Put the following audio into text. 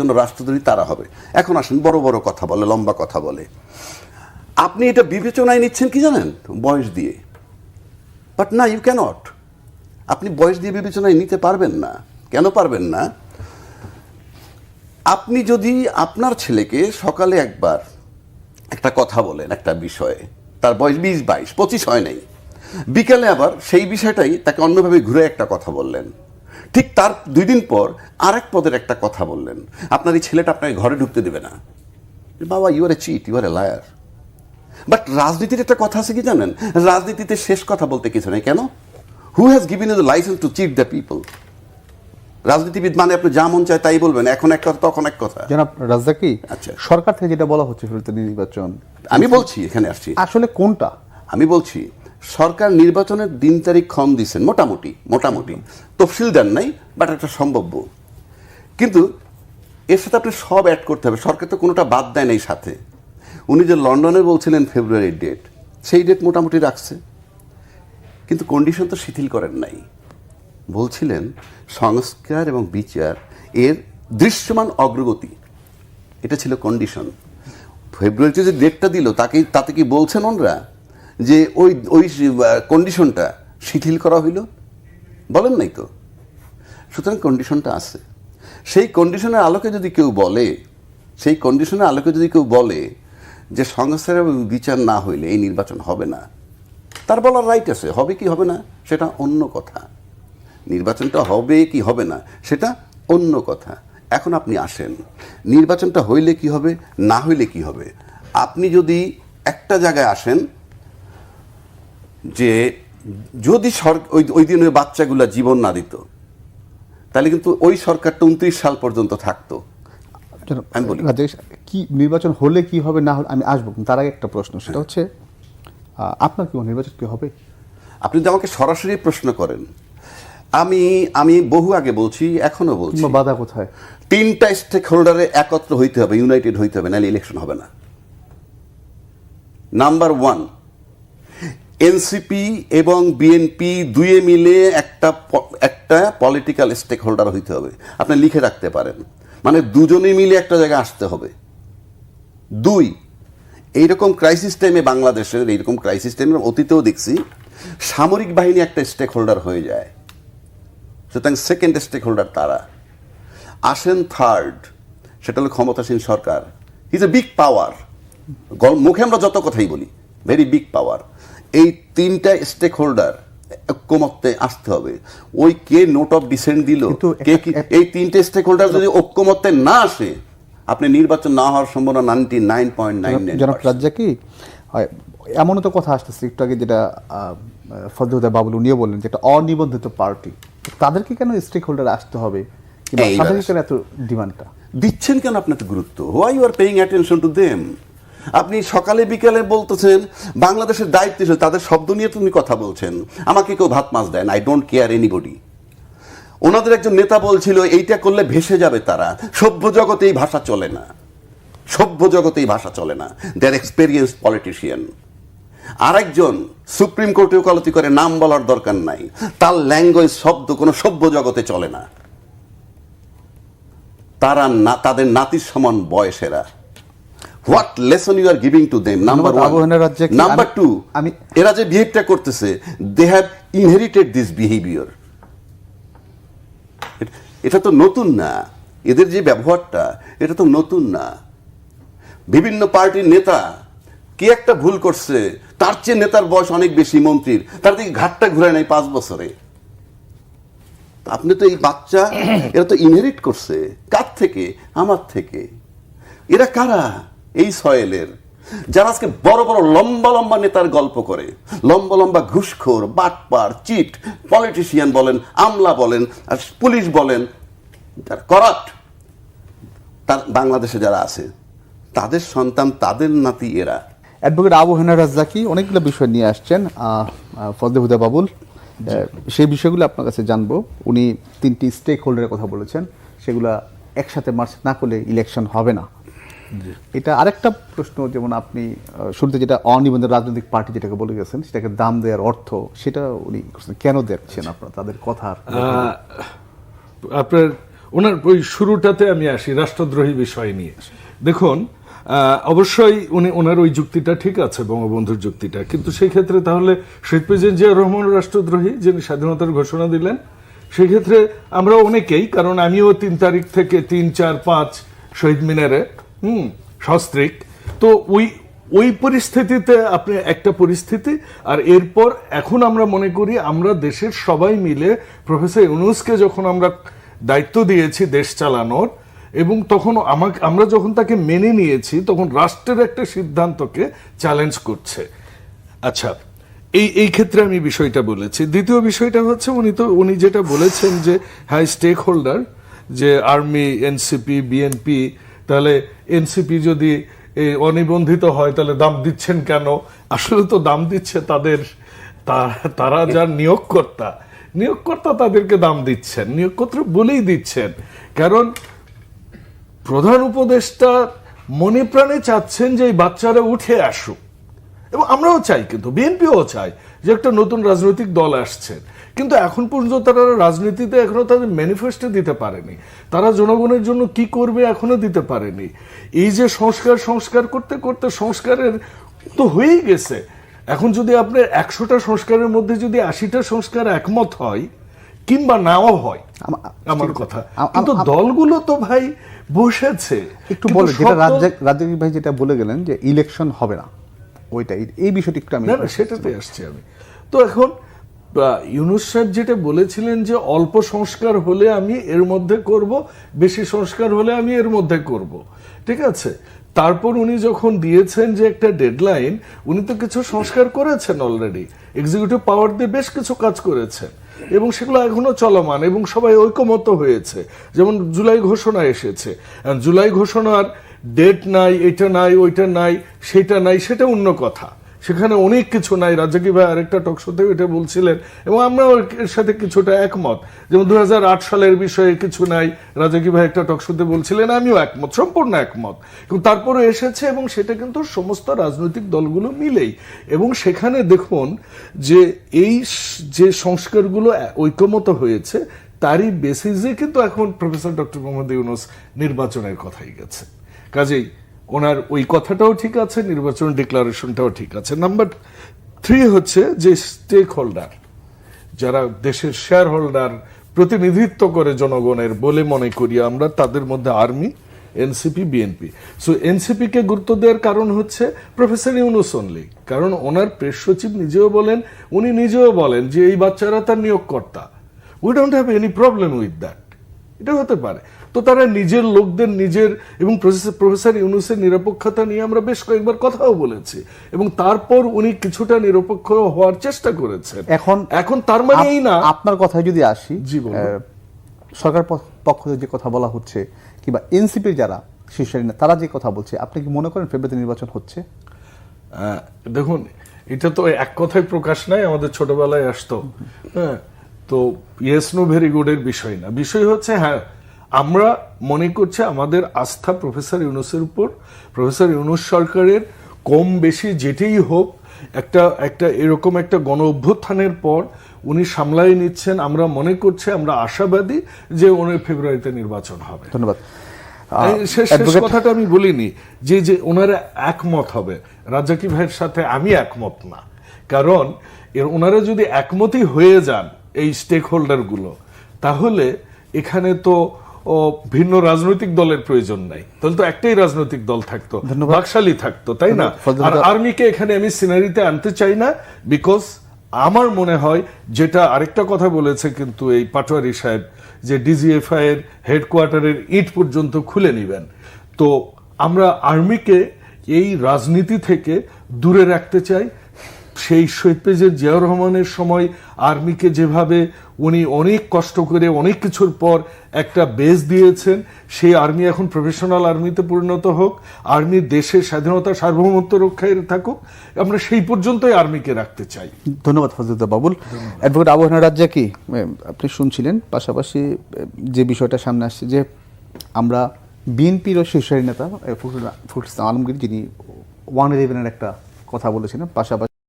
জন্য রাষ্ট্রদ্রোহী তারা হবে। এখন আসেন, বড় বড় কথা বলে, লম্বা কথা বলে। আপনি এটা বিবেচনায় নিচ্ছেন কি জানেন? বয়স দিয়ে। বাট না ইউ ক্যানট আপনি বয়স দিয়ে বিবেচনায় নিতে পারবেন না। কেন পারবেন না? আপনি যদি আপনার ছেলেকে সকালে একবার একটা কথা বলেন একটা বিষয়ে, তার বয়স বিশ, বাইশ, পঁচিশ হয় নাই। বিকালে আবার সেই বিষয়টাই তাকে অন্যভাবে ঘুরে একটা কথা বললেন। ঠিক তার দুই দিন পর আরেক পদের একটা কথা বললেন। আপনার এই ছেলেটা আপনাকে ঘরে ঢুকতে দেবে না। বাবা you are a cheat you are a liar but রাজনীতির একটা কথা আছে কি জানেন? রাজনীতিতে শেষ কথা বলতে কিছু নেই। কেন? Who has given you the licence to cheat the people রাজনীতিবিদ মানে আপনি যা মন চায় তাই বলবেন। এখন এক কথা তখন এক কথা। জনাব রাজ্জাকি আচ্ছা। সরকার থেকে যেটা বলা হচ্ছে নির্বাচন আমি বলছি এখানে আসছি। আসলে কোনটা? আমি বলছি সরকার নির্বাচনের দিন তারিখ ক্ষণ দিচ্ছেন মোটামুটি মোটামুটি। তফসিল দেন নাই বাট একটা সম্ভাব্য। কিন্তু এর সাথে আপনি সব অ্যাড করতে হবে, সরকার তো কোনোটা বাদ দেয় নাই সাথে। উনি যে লন্ডনে বলছিলেন ফেব্রুয়ারির ডেট সেই ডেট মোটামুটি রাখছে। কিন্তু কন্ডিশন তো শিথিল করেন নাই। বলছিলেন সংস্কার এবং বিচার এর দৃশ্যমান অগ্রগতি। এটা ছিল কন্ডিশন ফেব্রুয়ারিতে যে ডেটটা দিল, তাকে, তাতে কি বলছেন ওনরা? যে ওই ওই কন্ডিশনটা শিথিল করা হইল। বলেন নাই তো সুতরাং কন্ডিশনটা আছে। সেই কন্ডিশনের আলোকে যদি কেউ বলে, সেই কন্ডিশনের আলোকে যদি কেউ বলে যে সংস্কার এবং বিচার না হইলে এই নির্বাচন হবে না, তার বলার রাইট আছে। হবে কি হবে না, সেটা অন্য কথা। নির্বাচনটা হবে কি হবে না, সেটা অন্য কথা। এখন আপনি আসেন। নির্বাচনটা হইলে কি হবে, না হইলে কি হবে? আপনি যদি একটা জায়গায় আসেন যে যদি ওই ওই দিন ওই বাচ্চাগুলা জীবন না দিত তাহলে কিন্তু ওই সরকারটা উনত্রিশ সাল পর্যন্ত থাকতো। আমি বলি। কি নির্বাচন হলে কি হবে না হলে আমি আসব তার আগে একটা প্রশ্ন সেটা হচ্ছে আপনার কি নির্বাচন কি হবে? আপনি যদি আমাকে সরাসরি প্রশ্ন করেন আমি আমি বহু আগে বলছি এখনও বলছি। বাধা কোথায়? তিনটা স্টেক হোল্ডারে একত্র হইতে হবে ইউনাইটেড হইতে হবে নাহলে ইলেকশন হবে না। নাম্বার ওয়ান এনসিপি এবং বিএনপি দুয়ে মিলে একটা একটা পলিটিক্যাল স্টেক হোল্ডার হইতে হবে। আপনি লিখে রাখতে পারেন। মানে দুজনে মিলে একটা জায়গায় আসতে হবে। দুই, এইরকম ক্রাইসিস টাইমে বাংলাদেশের, এইরকম ক্রাইসিস টাইমে অতীতেও দেখছি, সামরিক বাহিনী একটা স্টেক হোল্ডার হয়ে যায়। সুতরাং সেকেন্ড স্টেক হোল্ডার তারা। আসেন থার্ড সেটা হলো ক্ষমতাসীন সরকার। ইজ এ বিগ পাওয়ার মুখে আমরা যত কথাই বলি ভেরি বিগ পাওয়ার এই তিনটা স্টেক হোল্ডার ঐক্যমত্যে আসতে হবে। ওই কে নোট অফ ডিসেন্ট দিল কে কি এই তিনটে স্টেক হোল্ডার যদি ঐক্যমত্যে না আসে আপনি নির্বাচন না হওয়ার সম্ভাবনা নাইনটি নাইন পয়েন্ট নাইন জনাব রাজ্জাকি হয় এমনও তো কথা আসতেছে একটু আগে যেটা ফজলুদ্দার বাবুল উনিও বললেন যেটা অনিবন্ধিত পার্টি তাদেরকে কেন স্টেক হোল্ডার আসতে হবে? আসে। এত ডিমান্ডটা দিচ্ছেন কেন আপনি এত গুরুত্ব? Why you are paying attention to them আপনি সকালে বিকালে বলতেছেন, বাংলাদেশের দায়িত্ব হিসেবে তাদের শব্দ নিয়ে তুমি কথা বলছেন। আমাকে কেউ ভাত মাছ দেন আই ডোন্ট কেয়ার এনিবডি ওনাদের একজন নেতা বলছিল, এইটা করলে ভেসে যাবে তারা। সভ্য জগতে এই ভাষা চলে না। সভ্য জগতে এই ভাষা চলে না। দেয়ার এক্সপেরিয়েন্স পলিটিশিয়ান আরেকজন সুপ্রিম কোর্টে ওকালতি করে, নাম বলার দরকার নাই। তার ল্যাঙ্গুয়েজ শব্দ কোনো সভ্য জগতে চলে না। তারা না, তাদের নাতির সমান বয়সেরা। What lesson you are giving to them number Razzak. Number two আমি- এরা যে বিহেভটা করতেছে they have inherited this behaviour এটা তো নতুন না। এদের যে ব্যবহারটা এটা তো নতুন না। বিভিন্ন পার্টির নেতা কি একটা ভুল করছে তার চেয়ে নেতার বয়স অনেক বেশি মন্ত্রীর তার দিকে ঘাটটা ঘুরে নাই পাঁচ বছরে। আপনি তো এই বাচ্চা এরা তো ইনহেরিট করছে। কার থেকে? আমার থেকে। এরা কারা? এই সয়েলের, যারা আজকে বড় বড় লম্বা লম্বা নেতার গল্প করে, লম্বা লম্বা ঘুষখোর, বাটপার, চিট, পলিটিশিয়ান বলেন, আমলা বলেন, আর পুলিশ বলেন, যারা করাপ্ট, তার বাংলাদেশে যারা আছে, তাদের সন্তান, তাদের নাতি এরা। অ্যাডভোকেট আবু হেনা অনেকগুলো বিষয় নিয়ে আসছেন ফজলেহুদা বাবুল সেই বিষয়গুলো আপনার কাছে জানব। উনি তিনটি স্টেক হোল্ডারের কথা বলেছেন, সেগুলা একসাথে মার্চ না করলে ইলেকশন হবে না। এটা আরেকটা প্রশ্ন যেমন আপনি শুরুতে যেটা অনিবন্ধন রাজনৈতিক পার্টি যেটাকে বলে গেছেন সেটাকে দাম দেওয়ার অর্থ সেটা উনি কেন দেখছেন আপনারা? তাদের কথার আহ, আপনার ওনার ওই শুরুটাতে আমি আসি রাষ্ট্রদ্রোহী বিষয় নিয়ে। দেখুন অবশ্যই উনি ওনার ওই যুক্তিটা ঠিক আছে বঙ্গবন্ধুর যুক্তিটা। কিন্তু সেই ক্ষেত্রে তাহলে শহীদ প্রেসিডেন্ট জিয়া রহমান রাষ্ট্রদ্রোহী যিনি স্বাধীনতার ঘোষণা দিলেন সেক্ষেত্রে আমরা অনেকেই কারণ আমিও তিন তারিখ থেকে তিন চার পাঁচ শহীদ মিনারে সস্ত্রিক। তো ওই ওই পরিস্থিতিতে আপনি একটা পরিস্থিতি, আর এরপর এখন আমরা মনে করি আমরা দেশের সবাই মিলে প্রফেসর ইউনুসকে যখন আমরা দায়িত্ব দিয়েছি দেশ চালানোর, এবং তখন আমাকে, আমরা যখন তাকে মেনে নিয়েছি, তখন রাষ্ট্রের একটা সিদ্ধান্তকে চ্যালেঞ্জ করছে। আচ্ছা এই এই ক্ষেত্রে আমি বিষয়টা বলেছি। দ্বিতীয় বিষয়টা হচ্ছে উনি তো, উনি যেটা বলেছেন যে হ্যাঁ স্টেক হোল্ডার যে আর্মি এনসিপি বিএনপি তাহলে এনসিপি যদি অনিবন্ধিত হয়, তাহলে দাম দিচ্ছেন কেন? আসলে তো দাম দিচ্ছে তাদের তারা যার নিয়োগকর্তা নিয়োগকর্তা তাদেরকে দাম দিচ্ছেন, নিয়োগকর্তা বলেই দিচ্ছেন। কারণ প্রধান উপদেষ্টা মনে প্রাণে চাচ্ছেন যে এই বাচ্চারা উঠে আসুক। এবং আমরাও চাই কিন্তু, বিএনপিও চাই যে একটা নতুন রাজনৈতিক দল আসছে। কিন্তু এখন পর্যন্ত তারা রাজনীতিতে এখনও তাদের ম্যানিফেস্টো দিতে পারেনি। তারা জনগণের জন্য কি করবে এখনও দিতে পারেনি। এই যে সংস্কার সংস্কার করতে করতে সংস্কারের তো হয়েই গেছে। এখন যদি আপনার একশোটা সংস্কারের মধ্যে যদি আশিটা সংস্কার একমত হয় কিংবা নাও হয় আমার কথা। কিন্তু দলগুলো তো ভাই বসেছে। একটু বলে যেটা রাজ্জাক রাজ্জাক ভাই যেটা বলে গেলেন যে ইলেকশন হবে না। ওইটাই। এই- বিষয়টি একটু আমি সেটাতে আসছি আমি। তো এখন ইউনুস সাহেব যেটা বলেছিলেন যে অল্প সংস্কার হলে আমি এর মধ্যে করব, বেশি সংস্কার হলে আমি এর মধ্যে করব। ঠিক আছে? তারপর উনি যখন দিয়েছেন যে একটা ডেডলাইন উনি তো কিছু সংস্কার করেছেন অলরেডি এক্সিকিউটিভ পাওয়ার দিয়ে বেশ কিছু কাজ করেছেন। এবং সেগুলো এখনও চলমান এবং সবাই ঐকমত্য হয়েছে। যেমন জুলাই ঘোষণা এসেছে। জুলাই ঘোষণার ডেট নাই, এটা নাই, ওইটা নাই, সেটা নাই, সেটা অন্য কথা। সেখানে অনেক কিছু নাই। রাজাকি ভাই আরেকটা টকশোতে এটা বলছিলেন, এবং আমরাও এর সাথে কিছুটা একমত। যেমন দু হাজার আট সালের বিষয়ে কিছু নাই রাজাকি ভাই একটা টকশোতে বলছিলেন, আমিও একমত, সম্পূর্ণ একমত। কিন্তু তারপরে এসেছে এবং সেটা কিন্তু সমস্ত রাজনৈতিক দলগুলো মিলেই। এবং সেখানে দেখুন যে এই যে সংস্কারগুলো ঐকমত হয়েছে, তারই বেসিসে কিন্তু এখন প্রফেসর ডক্টর মোহাম্মদ ইউনুস নির্বাচনের কথাই গেছে। কাজেই ওনার ওই কথাটাও ঠিক আছে, নির্বাচন ডিক্লারেশনটাও ঠিক আছে। নাম্বার থ্রি হচ্ছে যে স্টেক হোল্ডার যারা দেশের শেয়ার হোল্ডার প্রতিনিধিত্ব করে জনগণের বলে মনে করি আমরা, তাদের মধ্যে army NCP BNP so NCP কে গুরুত্ব দেওয়ার কারণ হচ্ছে প্রফেসর ইউনুস অনলি কারণ ওনার প্রেস সচিব নিজেও বলেন, উনি নিজেও বলেন যে এই বাচ্চারা তার নিয়োগকর্তা। We don't have any problem with that এটা হতে পারে। তো তারা নিজের লোকদের নিজের এবং প্রফেসর- ইউনুসের নিরপেক্ষতা নিয়ে আমরা বেশ কয়েকবার কথাও বলেছি। এবং তারপর উনি কিছুটা নিরপেক্ষ হওয়ার চেষ্টা করেছেন। এখন এখন তার মানে এই না আপনার কথায় যদি আসি সরকার পক্ষ থেকে যে কথা বলা হচ্ছে কিংবা এনসিপির যারা শীর্ষের নেতা, তারা যে কথা বলছে আপনি কি মনে করেন ফেব্রুয়ারিতে নির্বাচন হচ্ছে? দেখুন এটা তো এক কথায় প্রকাশ নাই আমাদের ছোটবেলায় আসতো। হ্যাঁ তো ইয়েস নো ভেরি গুড এর বিষয় না। বিষয় হচ্ছে হ্যাঁ আমরা মনে করছি আমাদের আস্থা প্রফেসর ইউনুসের উপর। প্রফেসর ইউনুস সরকারের কম বেশি যেটাই হোক একটা একটা এরকম একটা গণ অভ্যুত্থানের পর উনি সামলাই নিচ্ছেন। আমরা মনে করছি আমরা আশাবাদী যে উনি ফেব্রুয়ারিতে নির্বাচন হবে। ধন্যবাদ। শেষ কথাটা আমি বলিনি যে যে ওনারা একমত হবে। রাজাকি ভাইয়ের সাথে আমি একমত না। কারণ এর ওনারা যদি একমতই হয়ে যান এই স্টেক হোল্ডারগুলো তাহলে এখানে তো ও, ভিন্ন রাজনৈতিক দলের প্রয়োজন নাই। তাহলে তো একটাই রাজনৈতিক দল থাকতো। বাকশালী থাকতো তাই না? আর আর্মিকে এখানে আমি সিনারিতে আনতে চাই না বিকজ আমার মনে হয় যেটা আরেকটা কথা বলেছে কিন্তু এই পাটোয়ারি সাহেব যে ডিজিএফআই এর হেডকোয়ার্টারের ইট পর্যন্ত খুলে নেবেন। তো আমরা আর্মিকে এই রাজনীতি থেকে দূরে রাখতে চাই। সেই শহীদ প্রেসিডেন্ট জিয়াউর রহমানের সময় আর্মিকে যেভাবে উনি অনেক কষ্ট করে অনেক কিছুর পর একটা বেস দিয়েছেন। সেই আর্মি এখন প্রফেশনাল আর্মিতে পরিণত হোক আর্মি দেশের স্বাধীনতা সার্বভৌমত্ব রক্ষায় থাকুক আমরা সেই পর্যন্তই আর্মিকে রাখতে চাই। ধন্যবাদ ফজলুদ্দাহ বাবুল। অ্যাডভোকেট আবহানা রাজ্জা কি? আপনি শুনছিলেন পাশাপাশি যে বিষয়টা সামনে আসছে যে আমরা বিএনপির শীর্ষের নেতা ফখরুল ইসলাম আলমগীর যিনি ওয়ান ইলেভেনের একটা কথা বলেছিলেন পাশাপাশি